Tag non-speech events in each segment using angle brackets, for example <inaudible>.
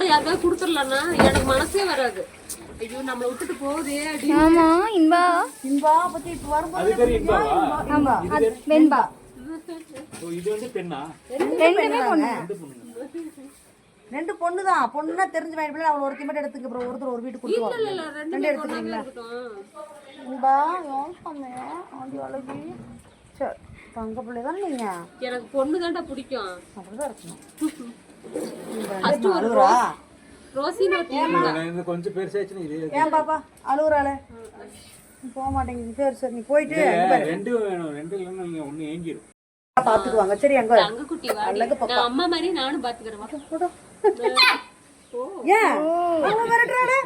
கூட யாருக்காவது எனக்கு மனசே வராது. ஐயோ நம்மளை விட்டுட்டு போகுதே ஆமா இன்பா. இன்பா பத்தி இப்ப வரும்போது அது பேரு இன்பாவா? ஆமா அது வெண்பா. இது வந்து பெண்ணா? ரெண்டுமே பொண்ணு. ரெண்டு பொண்ணு தான் பொண்ணுனா தெரிஞ்ச மாதிரி அவள் ஒரு மட்டும் எடுத்துக்க அப்புறம் ஒருத்தர் ஒரு வீட்டுக்கு இல்ல ரெண்டு எடுத்துக்கிறீங்களா இன்பா ஏன் பண்ண. ஆண்டி அழகி சரி தங்க பிள்ளை தானே நீங்க? எனக்கு பொண்ணு தான்டா பிடிக்கும். அப்படிதான் இருக்கணும். First ஒரு இது கொஞ்சம் பெருசாச்சுன்னா இதே ஏன் பாப்பா? அழுகுறாளே போக மாட்டேங்குது சரி சரி நீ போயிட்டு ரெண்டு வேணும். ரெண்டு இல்லைன்னா நீங்க ஒண்ணு ஏங்கிரும். பாத்துக்குவாங்க. சரி அங்க வா. தங்க குட்டி வாடி நான் அம்மா மாதிரி நானும் பாத்துக்கிறேன். வா. ஏன்? அவங்க மிரட்டுறாளே.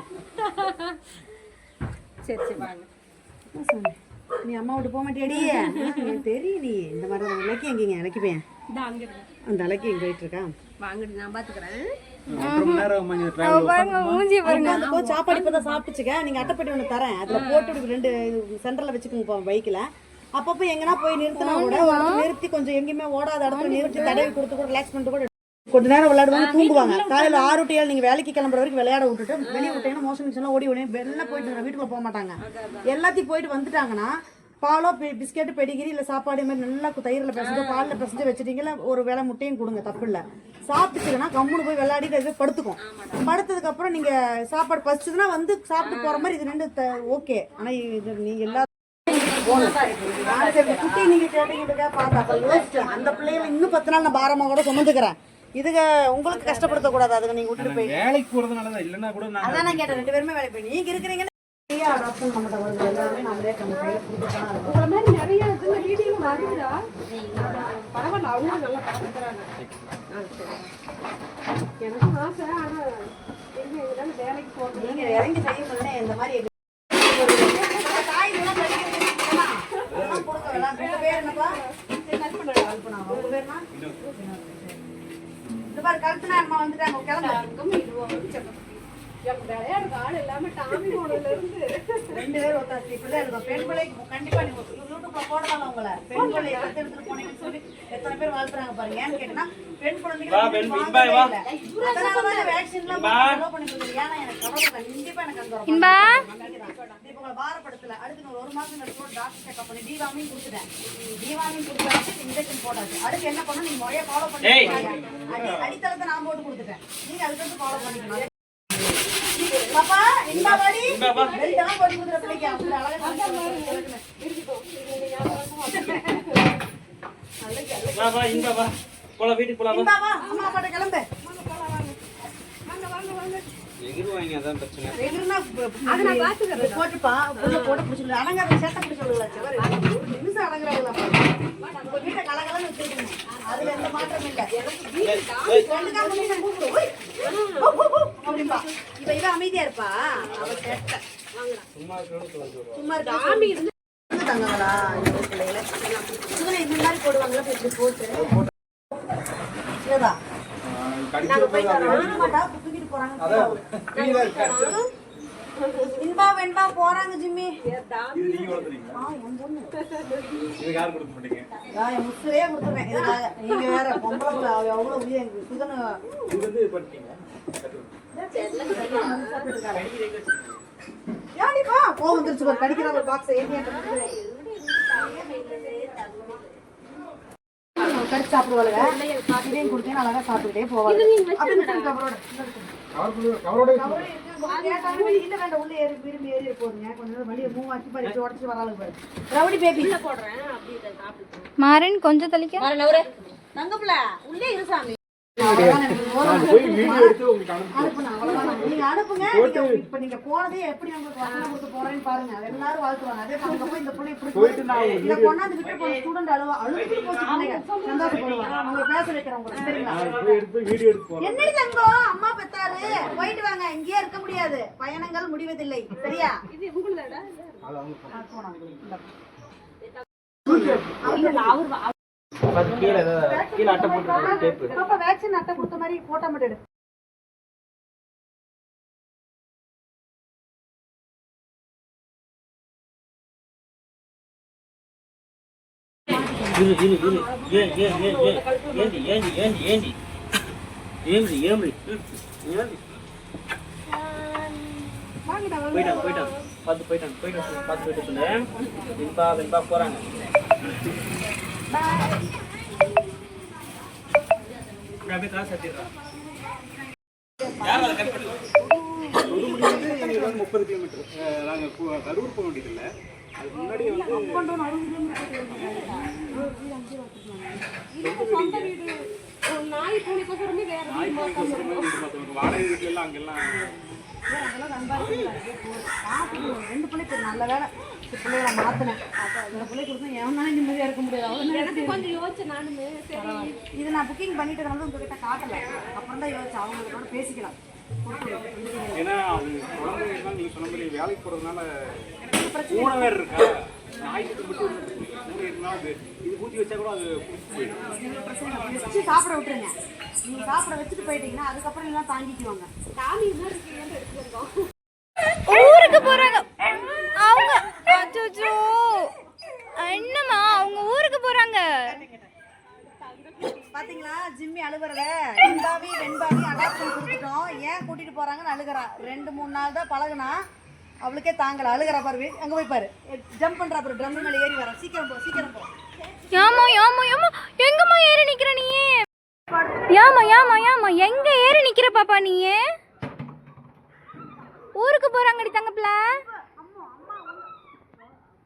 சரி சரி. வாங்க? நீ அம்மா விட்டு போக எனக்கு தெரியும் நீ இந்த மாதிரி இலக்கி எங்கீங்க இலக்கிப்பேன். அங்க. அந்த இலக்கி எங்க போயிட்டு இருக்கா? வாங்கடி நான் பாத்துக்கிறேன். சாப்பாடு இப்போ தான் சாப்பிட்டுச்சுக்க நீங்கள் அட்டைப்பட்டி ஒன்று தரேன். அதில் போட்டு ரெண்டு சென்டரில் வச்சுக்கோங்க பைக்கில் அப்பப்போ எங்கன்னா போய் நிறுத்தினா கூட. நிறுத்தி கொஞ்சம் எங்கேயுமே ஓடாத இடத்துல நிறுத்தி தடவி கொடுத்து கூட ரிலாக்ஸ் பண்ணிட்டு கூட கொஞ்ச நேரம் விளையாடுவாங்க தூங்குவாங்க. காலையில் ஆறு டு ஏழு நீங்கள் வேலைக்கு கிளம்புற வரைக்கும் விளையாட விட்டுட்டு வெளியே விட்டீங்கன்னா மோஷன் மிஷன்லாம் ஓடி ஓடி வெளில போயிட்டு வீட்டுக்குள்ள போக மாட்டாங்க. எல்லாத்தையும் போயிட்டு வந்துட்டாங்கன்னா பாலோ பி- பிஸ்கெட்டு பெடிகிரி இல்லை சாப்பாடு மாதிரி நல்லா தயிரில் பிசைஞ்சு பாலில் பிசைஞ்சு வச்சுட்டீங்களா ஒரு வேளை முட்டையும் கொடுங்க தப்பு இல்லை. சாப்பிட்டுச்சுன்னா கம்முன்னு போய் விளையாடிட்டு அது படுத்துக்கும். படுத்ததுக்கு அப்புறம் நீங்க சாப்பாடு பசிச்சதுன்னா வந்து சாப்பிட்டு போற மாதிரி இது ரெண்டு ஓகே. ஆனா இது நீங்க எல்லா நான் சரி, இந்த குட்டி நீங்க கேட்டீங்க பார்த்தா. யோசிச்சேன் அந்த பிள்ளைகளை இன்னும் பத்து நாள் நான் பாரமா கூட சுமந்துக்கிறேன். இதுக உங்களுக்கு கஷ்டப்படுத்த கூடாது அதுக்கு நீங்க விட்டுட்டு போய். வேலைக்கு போறதுனால தான் இல்லைன்னா கூட நான் அதான் நான் கேட்டேன் ரெண்டு பேருமே வேலைக்கு போய். நீங்க இருக்கிறீங்கன்னா ஃப்ரீயா adoption நம்மகிட்ட வருது. எல்லாமே நம்மளே நம்ம கையில கொடுத்துக்கலாம் உங்களை மாதிரி நிறைய இதுல வீடியோ வருதுடா. பரவாயில்ல அவங்களும் நல்லா பார்த்துக்கிறாங்க எனக்கும் ஆசை ஆனா எங்க எங்களால வேலைக்கு போறது நீங்க இறங்கி செய்ய முடியல இந்த மாதிரி <laughs> கல்பனா அம்மா வந்துட்டாங்க. கிளம்பு. விளையாடுற ஆள் இல்லாம டாமி போனதுல இருந்து ரெண்டு பேரும் ஒத்தாசி. இப்படிதான் இருக்கும். பெண் பிள்ளைக்கு கண்டிப்பா நீங்க யூடியூப்ல போடலாம் உங்களை. பெண் பிள்ளையை தத்து எடுத்துட்டு போனீங்கன்னு சொல்லி எத்தனை பேர் வாழ்த்துறாங்க பாருங்க. ஏன்னு கேட்டீங்கன்னா, பெண். அதனாலதான் எல்லாம் இருக்கேன். ஏன்னா எனக்கு கவலை. கண்டிப்பா எனக்கு அந்த இப்ப பாரப்படுத்தல. அடுத்து நான் ஒரு மாசம் ஒரு doctor check-up பண்ணி டிவார்மிங் கொடுத்துட்டேன். டிவார்மிங் கொடுத்தாச்சு, injection போட்டாச்சு. அடுத்து என்ன பண்ணணும்? நீங்க முறையா பண்ணிக்கோங்க. அடி- அடித்தளத்தை நான் போட்டு கொடுத்துட்டேன். நீங்க அதுக்கடுத்து follow பண்ணிக்கணும். பாப்பா, இந்தா வாடி. belt எல்லாம் போட்டு கொடுத்துற பிள்ளைக்கு. அப்படி அழகா பண்ணிக்கணும். வா வா இங்க வா போலாம் வீட்டுக்கு போலாம் இந்தா வா, அம்மா அப்பாட்ட கிளம்பு. எகிருவாங்க அதான் பிரச்சனை ரெகுலரா ப- இப்படி போட்டுப்பா, உள்ள போட்டு பிடிச்சிக்கணும். அலங்கார சேட்டை பிடிச்சு விடுவல, சவரு. ஒரு நிமிஷம் அலங்குறாங்களா. உங்க வீட்டை கலகலன்னு வச்சிருக்கீங்க. அதுல எந்த மாற்றமும் இல்ல. ரெண்டு கால் மணி நேரம் கூப்பிடு. ஓய். ஓ, ஓ, ஓ, அப்படிம்பா. இவ இவ அமைதியா இருப்பா? அவ சேட்டை. சும்மா இருக்கு. தங்கங்களா, இந்த மாதிரி போடுவாங்களா? போட்டு. இன்பா வெண்பா போறாங்க ஜிம்மி. முசுரே கொடுத்துருவேன். நீங்க வேற பொம்பளை எவ்வளவு ஏடிப்பா கோவம் வந்துருச்சு பாரு. கடிக்கிற ஒரு பாக்ஸ் ஏத்தி கடிச்சு சாப்பிடுவாளுங்க இதையும் கொடுத்தேன். அழகா சாப்பிட்டுட்டே போவாங்க மாறன் கொஞ்சம் தலிக்க தங்கப்பிள்ள உள்ளே இரு சாமி. போய் வீடியோ எடுத்து உங்களுக்கு அனுப்பி அனுப்புங்க, அவ்வளவுதான். நீங்க அனுப்புங்க. இப்ப நீங்க போனதே எப்படி உங்களுக்கு வசனம் கொடுத்து போறேன்னு பாருங்க. எல்லாரும் வாழ்த்துவாங்க. அதே மாதிரி அங்க போய் இந்த புள்ளைய பிடிச்சு போயிட்டு இதை கொண்டாந்து விட்டு போன student அழுவா- அழுதுட்டு போச்சு பிள்ளைங்க. சந்தோஷப்படுவாங்க. அவங்களை பேச வைக்கிறேன் உங்களை. சரிங்களா? எடுத்து வீடியோ எடுத்து போறேன் என்னடி தங்கம்? அம்மா பெத்தாரு. போயிட்டு வாங்க. இங்கேயே இருக்க முடியாது. பயணங்கள் முடிவதில்லை. சரியா? இது உங்களுதாடா அது அவங்க அது கீழே கீழே அட்டை போட்டு டேப்பு பாப்பா வேக்சின் அட்டை கொடுத்த மாதிரி போட்டோ மட்டும் எடு. இரு இரு இரு. ஏன் ஏன் ஏன் ஏன்? ஏண்டி ஏண்டி ஏண்டி ஏண்டி? ஏம்ரி ஏம்ரி வாங்கடா வாங்க போயிட்டான் போயிட்டான். பார்த்து போயிட்டான் போயிட்டான். பார்த்து போயிட்டு சொல்லு வெண்பா வெண்பா போறாங்க. அப்படியே காசு முப்பது கிலோமீட்டர் நாங்கள் கரூர் போக வேண்டியதில்லை. அதுக்கு முன்னாடி வந்து இது சொந்த வீடு ஒரு நாய் பூனைக்கோசரமே வேற. வாடகை வீட்டுல எல்லாம் அங்கெல்லாம். ரெண்டு பிள்ளை பேர் நல்ல வேலை. பிள்ளைகளை மாத்தினேன் இந்த பிள்ளை கொடுத்தா எவனாலும் நிம்மதியா இருக்க முடியாது. அவ்வளோ எனக்கு கொஞ்சம் யோசிச்சேன் நானுமே சரி. இது நான் புக்கிங் பண்ணிட்டு வந்து உங்ககிட்ட காட்டல. அப்புறம் தான் யோசிச்சு அவங்களோட பேசிக்கலாம். ஏன்னா அது குழந்தைங்கலாம் நீங்க சொன்ன மாதிரி வேலைக்கு போறதுனால பூனை வேற இருக்கா? கூட சாப்பிட விட்டுருங்க. நீங்க சாப்பிட வச்சுட்டு போயிட்டீங்கன்னா அதுக்கப்புறம் எல்லாம் தாங்கிக்குவாங்க. ஊருக்கு போறாங்க. அச்சோ என்னம்மா அவங்க ஊருக்கு போறாங்க. பாத்தீங்களா ஜிம்மி அழுகுறத வெண்பாவி வெண்பாவி அடாப்ஷன் கொடுத்துட்டோம். ஏன் கூட்டிட்டு போறாங்கன்னு அழுகுறா. ரெண்டு மூணு நாள் தான் பழகுனா அவளுக்கே தாங்கல. அழுகுறா பாரு அங்க போய் பாரு. ஜம்ப் பண்றா பாரு ட்ரம் மேல ஏறி வரா சீக்கிரம் போ சீக்கிரம் போ. ஏமா ஏமா ஏமா எங்கம்மா ஏறி நிக்கிற நீ? ஏமா ஏமா ஏமா எங்க ஏறி நிக்கிற பாப்பா நீ? ஊருக்கு போறாங்கடி தங்கப்ல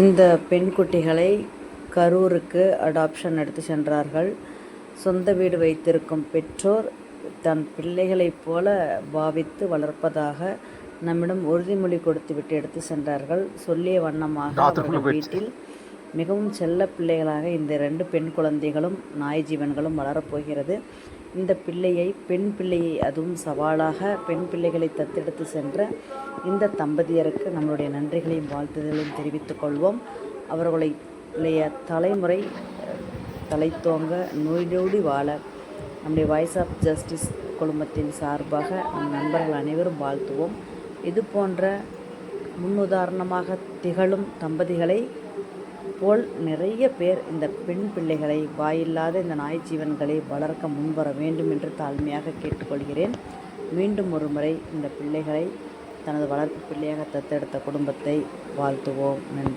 இந்த பெண் குட்டிகளை கரூருக்கு அடாப்ஷன் எடுத்து சென்றார்கள். சொந்த வீடு வைத்திருக்கும் பெற்றோர் தன் பிள்ளைகளைப் போல பாவித்து வளர்ப்பதாக நம்மிடம் உறுதிமொழி கொடுத்துவிட்டு எடுத்து சென்றார்கள். சொல்லிய வண்ணமாக வீட்டில் மிகவும் செல்ல பிள்ளைகளாக இந்த ரெண்டு பெண் குழந்தைகளும் நாய் ஜீவன்களும் வளரப்போகிறது இந்த பிள்ளையை பெண் பிள்ளையை அதுவும் சவாலாக பெண் பிள்ளைகளை தத்தெடுத்து சென்ற இந்த தம்பதியருக்கு நம்மளுடைய நன்றிகளையும் வாழ்த்துதலையும் தெரிவித்துக் கொள்வோம். அவர்களை தலைமுறை தலைத்தோங்க நோயோடி வாழ நம்முடைய வாய்ஸ் ஆஃப் ஜஸ்டிஸ் குழுமத்தின் சார்பாக நம் நண்பர்கள் அனைவரும் வாழ்த்துவோம். இது போன்ற முன்னுதாரணமாக திகழும் தம்பதிகளை போல் நிறைய பேர் இந்த பெண் பிள்ளைகளை வாயில்லாத இந்த நாய் ஜீவன்களை வளர்க்க முன்வர வேண்டும் என்று தாழ்மையாக கேட்டுக்கொள்கிறேன். மீண்டும் ஒரு முறை இந்த பிள்ளைகளை தனது வளர்ப்பு பிள்ளையாக தத்தெடுத்த குடும்பத்தை வாழ்த்துவோம். நன்றி.